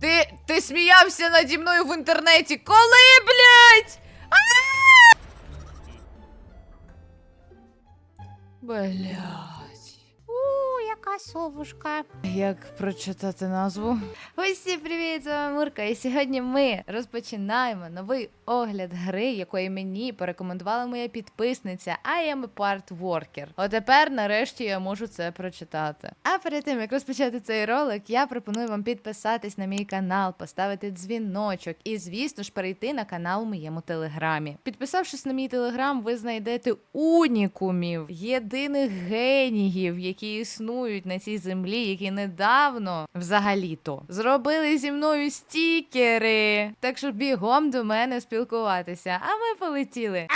Ти, ти сміявся наді мною в інтернеті. Коли, блядь? А! Блядь. Совушка. Як прочитати назву? Усі привіт, з вами Мурка. І сьогодні ми розпочинаємо новий огляд гри, якої мені порекомендувала моя підписниця I am a part worker. От тепер нарешті я можу це прочитати. А перед тим як розпочати цей ролик, я пропоную вам підписатись на мій канал, поставити дзвіночок і, звісно ж, перейти на канал у моєму телеграмі. Підписавшись на мій телеграм, ви знайдете унікумів, єдиних геніїв, які існують на цій землі, які недавно взагалі-то зробили зі мною стікери. Так що бігом до мене спілкуватися. А ми полетіли.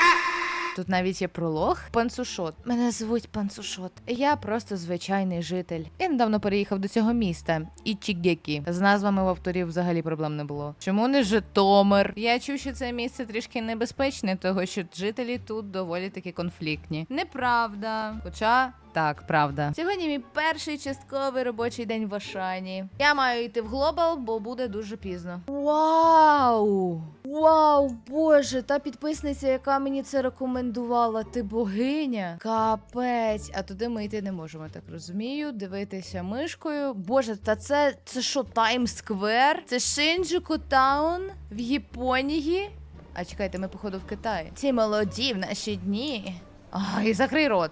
Тут навіть є пролог. Пансушот. Мене звуть Пансушот. Я просто звичайний житель. Я недавно переїхав до цього міста. Ічігекі. З назвами в авторів взагалі проблем не було. Чому не Житомир? Я чув, що це місце трішки небезпечне, того що жителі тут доволі таки конфліктні. Неправда. Хоча. Так, правда. Сьогодні мій перший частковий робочий день в Ашані. Я маю йти в глобал, бо буде дуже пізно. Вау! Вау, боже, та підписниця, яка мені це рекомендувала, ти богиня. Капець, а туди ми йти не можемо, так розумію. Дивитися мишкою. Боже, та це це що, Таймсквер? Це Шинджуку Таун в Японії? А чекайте, ми походу в Китаї. Ці молоді в наші дні. Ай, закрий рот.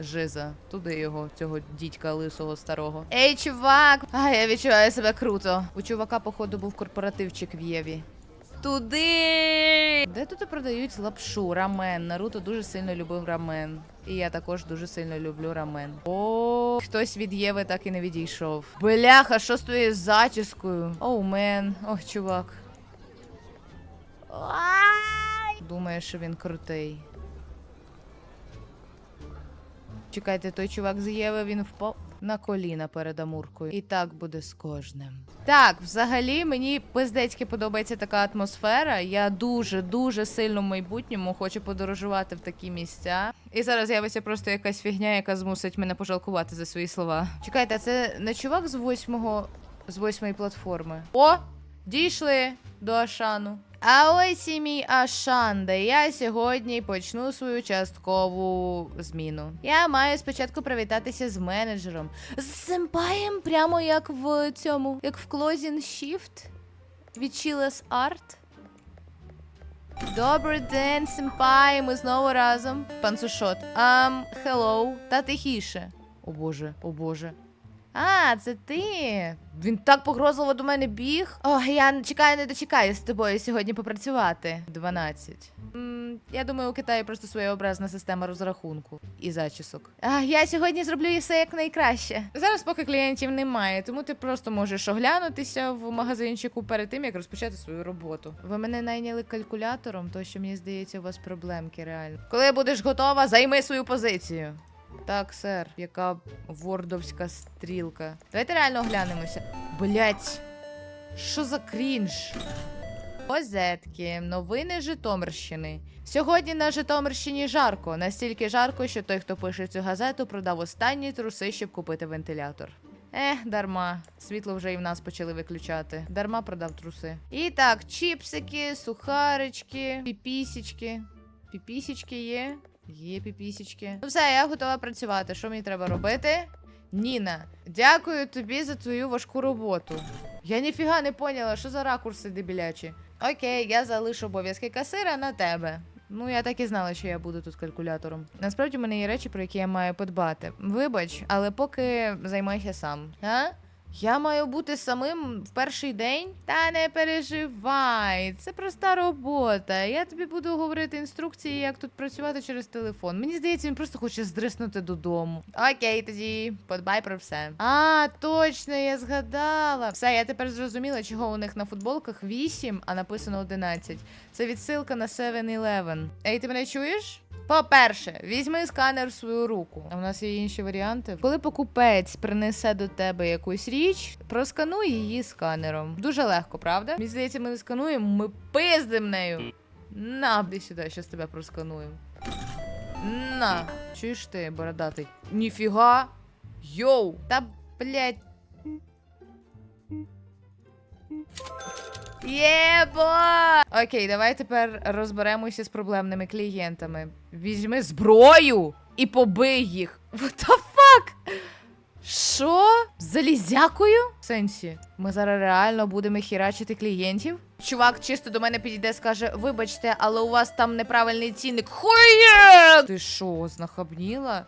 Жиза, туди його, цього дідька лисого старого. Ей, чувак! А, я відчуваю себе круто. У чувака, походу, був корпоративчик в Єві. Туди! Де тут продають лапшу, рамен. Наруто дуже сильно любив рамен. І я також дуже сильно люблю рамен. О, хтось від Єви так і не відійшов. Бляха, що з твоєю зачіскою? Оу, мен. Ох, чувак. Думає, що він крутий. Чекайте, той чувак з Єви, він впав на коліна перед Амуркою. І так буде з кожним. Так, взагалі мені пиздецьки подобається така атмосфера. Я дуже дуже сильно в майбутньому хочу подорожувати в такі місця. І зараз з'явиться просто якась фігня, яка змусить мене пожалкувати за свої слова. Чекайте, це не чувак з восьмого з восьмої платформи. О! Дійшли до Ашану. А ось і мій Ашан, де я сьогодні почну свою часткову зміну. Я маю спочатку привітатися з менеджером, з сенпаєм, прямо як в цьому, як в Closing Shift від Chiles Art. Добрий день, сенпай, ми знову разом. Пан Сушот. Ам, хеллоу, та тихіше. О боже, о боже. А, це ти. Він так погрозливо до мене біг. О, я чекаю, не дочекаю з тобою сьогодні попрацювати. 12. М, я думаю, у Китаї просто своєобразна система розрахунку і зачісок. А, я сьогодні зроблю все як найкраще. Зараз поки клієнтів немає, тому ти просто можеш оглянутися в магазинчику перед тим, як розпочати свою роботу. Ви мене найняли калькулятором, то що мені здається, у вас проблемки реально. Коли будеш готова, займи свою позицію. Так, сер, яка вордовська стрілка. Давайте реально оглянемося. Блять, що за крінж? Позетки, новини Житомирщини. Сьогодні на Житомирщині жарко. Настільки жарко, що той, хто пише цю газету, продав останні труси, щоб купити вентилятор. Ех, дарма. Світло вже і в нас почали виключати. Дарма продав труси. І так, чіпсики, сухарички, піпісічки. Піпісічки є. Є піпісічки. Ну все, я готова працювати. Що мені треба робити? Ніна, дякую тобі за твою важку роботу. Я ніфіга не поняла, що за ракурси дебілячі. Окей, я залишу обов'язки касира на тебе. Ну, я так і знала, що я буду тут калькулятором. Насправді в мене є речі, про які я маю подбати. Вибач, але поки займайся сам. А? Я маю бути самим в перший день? Та не переживай, це проста робота. Я тобі буду говорити інструкції, як тут працювати через телефон. Мені здається, він просто хоче здриснути додому. Окей, тоді подбай про все. А, точно, я згадала. Все, я тепер зрозуміла, чого у них на футболках 8, а написано 11. Це відсилка на 7-Eleven. Ей, ти мене чуєш? По-перше, візьми сканер в свою руку. А в нас є інші варіанти. Коли покупець принесе до тебе якусь річ, проскануй її сканером. Дуже легко, правда? Мені здається, ми не скануємо, ми пиздим нею. На, іди сюди, щас тебе проскануємо. На, чуєш ти, бородатий? Ніфіга. Йоу! Та, блядь. Єбо! Окей, давай тепер розберемося з проблемними клієнтами. Візьми зброю і побий їх. What the fuck? Що? Залізякою? В сенсі, ми зараз реально будемо хірачити клієнтів? Чувак чисто до мене підійде, скаже: вибачте, але у вас там неправильний цінник. Хує! Ти що, знахабніла?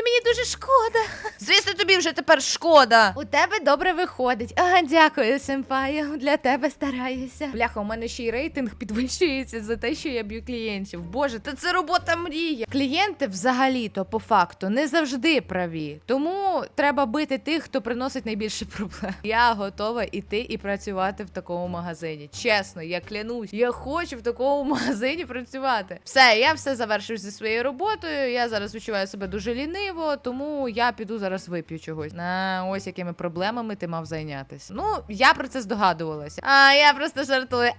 Ой, мені дуже шкода. Звісно, тобі вже тепер шкода. У тебе добре виходить. А, дякую, сенпаю. Для тебе стараюся. Бляха, у мене ще й рейтинг підвищується за те, що я б'ю клієнтів. Боже, та це робота мрія. Клієнти взагалі-то по факту не завжди праві. Тому треба бити тих, хто приносить найбільше проблем. Я готова іти і працювати в такому магазині. Чесно, я клянусь, я хочу в такому магазині працювати. Все, я все завершив зі своєю роботою. Я зараз відчуваю себе дуже ліниво, тому я піду зараз вип'ю чогось. На ось якими проблемами ти мав зайнятися. Ну, я про це здогадувалася. А я просто жартую.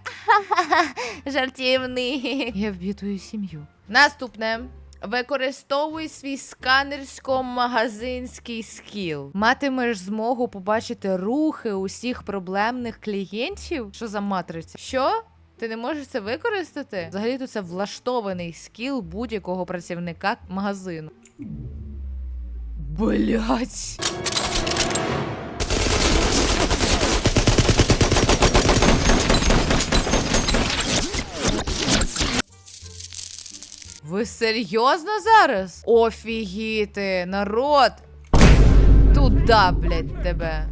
Жартівний. Я вб'ю твою сім'ю. Наступне. Використовуй свій сканерсько-магазинський скіл. Матимеш змогу побачити рухи усіх проблемних клієнтів. Що за матриця? Що? Ти не можеш це використати? Взагалі то це влаштований скіл будь-якого працівника магазину. Блять. Ви серйозно зараз? Офігіти, народ! Туда, блядь, тебе.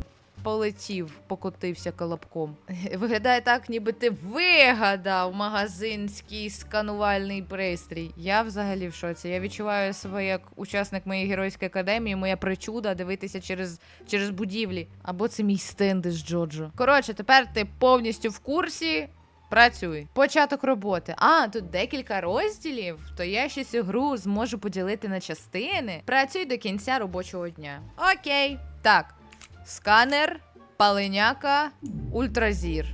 Полетів, покотився колобком. Виглядає так, ніби ти вигадав магазинський сканувальний пристрій. Я взагалі в шоці. Я відчуваю себе як учасник моєї геройської академії, моя причуда дивитися через, через будівлі. Або це мій стенд із Джоджо. Коротше, тепер ти повністю в курсі. Працюй. Початок роботи. А, тут декілька розділів. То я ще цю гру зможу поділити на частини. Працюй до кінця робочого дня. Окей. Так. Сканер, паленяка, ультразір.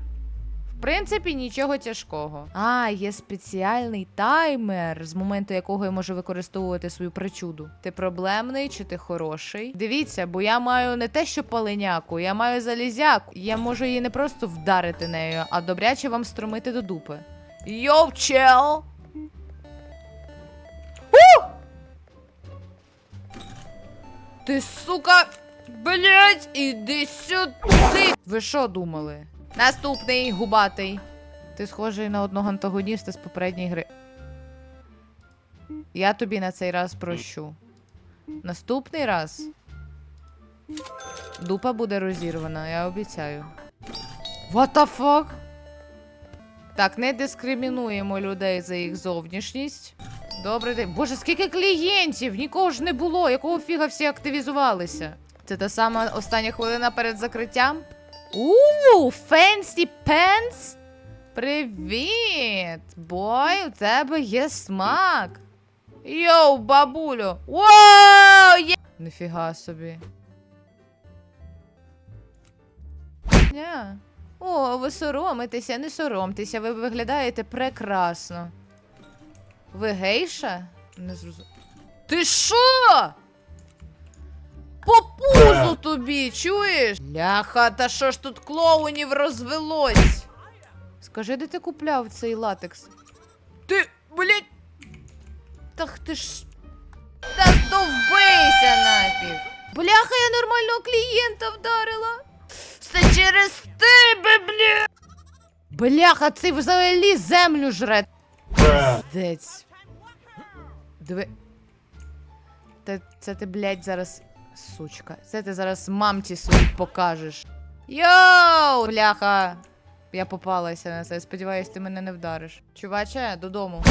В принципі, нічого тяжкого. А, є спеціальний таймер, з моменту якого я можу використовувати свою причуду. Ти проблемний чи ти хороший? Дивіться, бо я маю не те, що паленяку, я маю залізяку. Я можу її не просто вдарити нею, а добряче вам струмити до дупи. Йоу, чел! Ти сука! Блять, іди сюди! Ви що думали? Наступний губатий. Ти схожий на одного антагоніста з попередньої гри. Я тобі на цей раз прощу. Наступний раз. Дупа буде розірвана, я обіцяю. What the fuck? Так, не дискримінуємо людей за їх зовнішність. Добрий день. Боже, скільки клієнтів! Нікого ж не було. Якого фіга всі активізувалися? Це та сама остання хвилина перед закриттям? Ууу, Fancy Pants? Привіт! Бой, у тебе є смак. Йоу, бабулю! Вау! Є... Нифіга собі. Ня. О, ви соромитеся, не соромтеся, ви виглядаєте прекрасно. Ви гейша? Не зрозуміло. Ти що? По пузу тобі, чуєш? Ляха, та що ж тут клоунів розвелось? Скажи, де ти купляв цей латекс? Ти, блядь. Так ти ж. Та здовбийся нафіг. Бляха, я нормального клієнта вдарила. Все через тебе, бля. Бляха, цей взагалі землю жре. Пиздець. Диви. Та це ти, блядь, зараз. Сучка. Це ти зараз мамці своїй покажеш. Йоу! Бляха! Я попалася на це. Сподіваюсь, ти мене не вдариш. Чуваче, додому.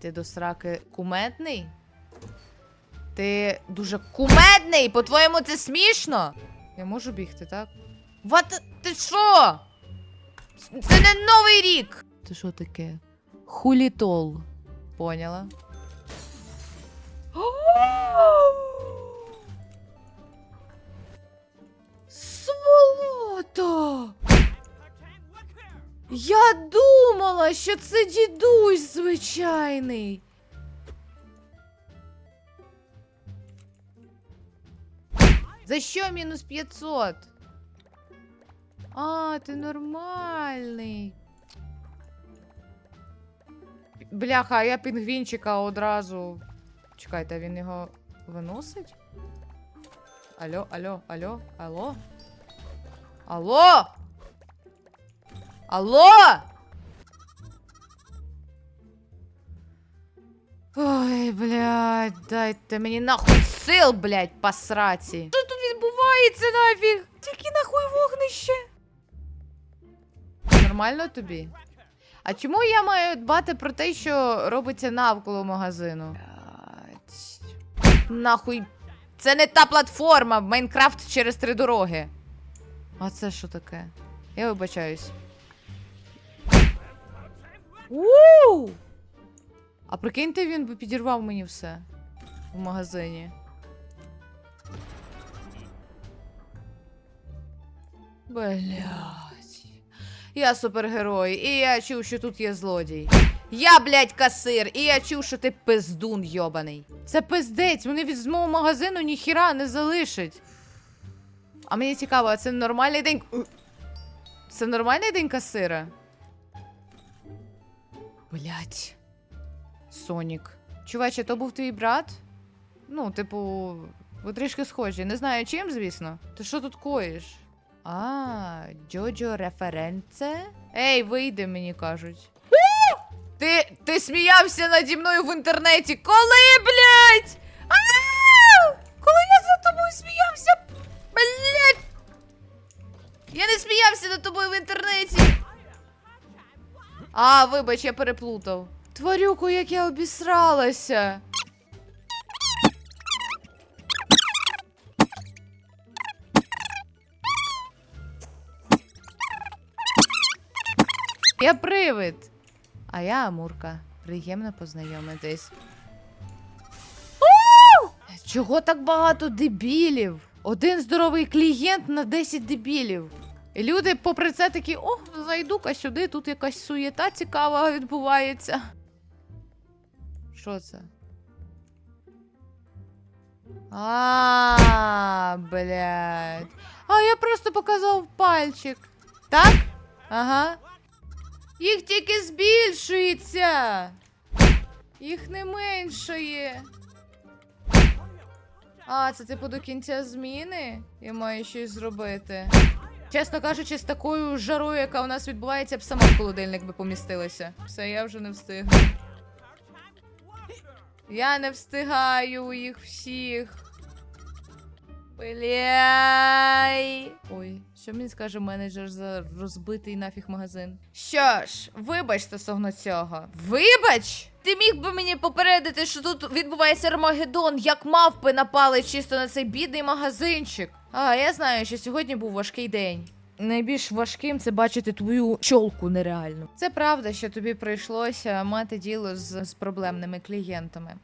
Ти до сраки кумедний? Ти дуже кумедний! По-твоєму, це смішно? Я можу бігти, так? Ват, ти що? Це не новий рік! Це що таке? Хулітол. Поняла. Я думала, що це дідусь звичайний. За що мінус 500? А, ти нормальний. Бляха, а я пінгвінчика одразу. Чекайте, він його виносить? Алло, алло, алло, алло. Алло! Алло! Ой, блядь, дайте мені нахуй сил, блядь, по сраці. Що тут відбувається нафіг? Тільки нахуй вогнище. Нормально тобі? А чому я маю дбати про те, що робиться навколо магазину? Нахуй. Це не та платформа, Майнкрафт через три дороги. А це що таке? Я вибачаюсь. Уу! А прикиньте, він би підірвав мені все в магазині. Блять. Я супергерой, і я чув, що тут є злодій. Я, блядь, касир, і я чув, що ти пиздун йобаний. Це пиздець, вони від мого магазину ніхіра не залишать. А мені цікаво, а це нормальний день. Це нормальний день касира? Блять. Сонік. Чуваче, то був твій брат? Ну, типу, ви трішки схожі. Не знаю чим, звісно. Ти що тут коїш? А, Джоджо референце? Ей, вийди, мені кажуть. Ти, ти сміявся наді мною в інтернеті. Коли, блядь? Коли я за тобою сміявся? Блядь! Я не сміявся над тобою в інтернеті. А, вибач, я переплутав. Тварюку, як я обісралася. Я привид. А я Амурка. Приємно познайомитись. Чого так багато дебілів? Один здоровий клієнт на 10 дебілів. І люди, попри це, такі: о, зайду-ка сюди, тут якась суєта цікава відбувається. Що це? А, блядь. А я просто показав пальчик. Так? Ага. Їх тільки збільшується. Їх не меншає. А, це типу до кінця зміни? Я маю щось зробити. Чесно кажучи, з такою жарою, яка у нас відбувається, б сама в холодильник би помістилася. Все, я вже не встигну. Я не встигаю їх всіх. Бляй. Ой, що мені скаже менеджер за розбитий нафіг магазин? Що ж, вибач стосовно цього. Вибач! Ти міг би мені попередити, що тут відбувається Армагеддон, як мавпи напали чисто на цей бідний магазинчик. А, я знаю, що сьогодні був важкий день. Найбільш важким це бачити твою чолку нереально. Це правда, що тобі прийшлося мати діло з, з проблемними клієнтами.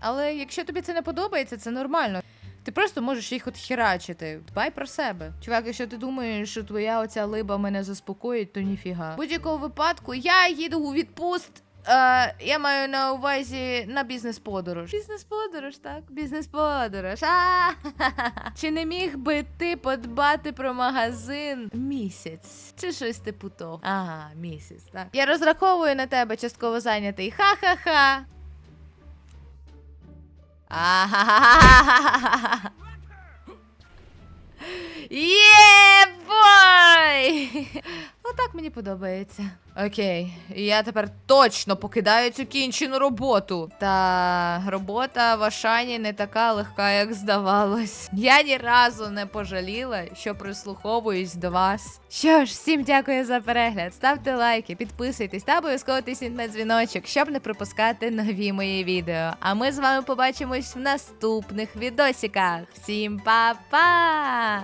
Але якщо тобі це не подобається, це нормально. Ти просто можеш їх от херачити. Дбай про себе. Чувак, якщо ти думаєш, що твоя оця либа мене заспокоїть, то ніфіга. В будь-якому випадку я їду у відпуст. Е, я маю на увазі на бізнес-подорож. Бізнес-подорож, так? Бізнес-подорож. А! Чи не міг би ти подбати про магазин місяць? Чи щось типу того? Ага, місяць, так. Я розраховую на тебе частково зайнятий. Ха-ха-ха. Ахахахахахаха. Є, бой! Отак мені подобається. Окей, я тепер точно покидаю цю кінчену роботу. Та робота в Ашані не така легка, як здавалось. Я ні разу не пожаліла, що прислуховуюсь до вас. Що ж, всім дякую за перегляд. Ставте лайки, підписуйтесь та обов'язково тисніть на дзвіночок, щоб не пропускати нові мої відео. А ми з вами побачимось в наступних відосиках. Всім па-па!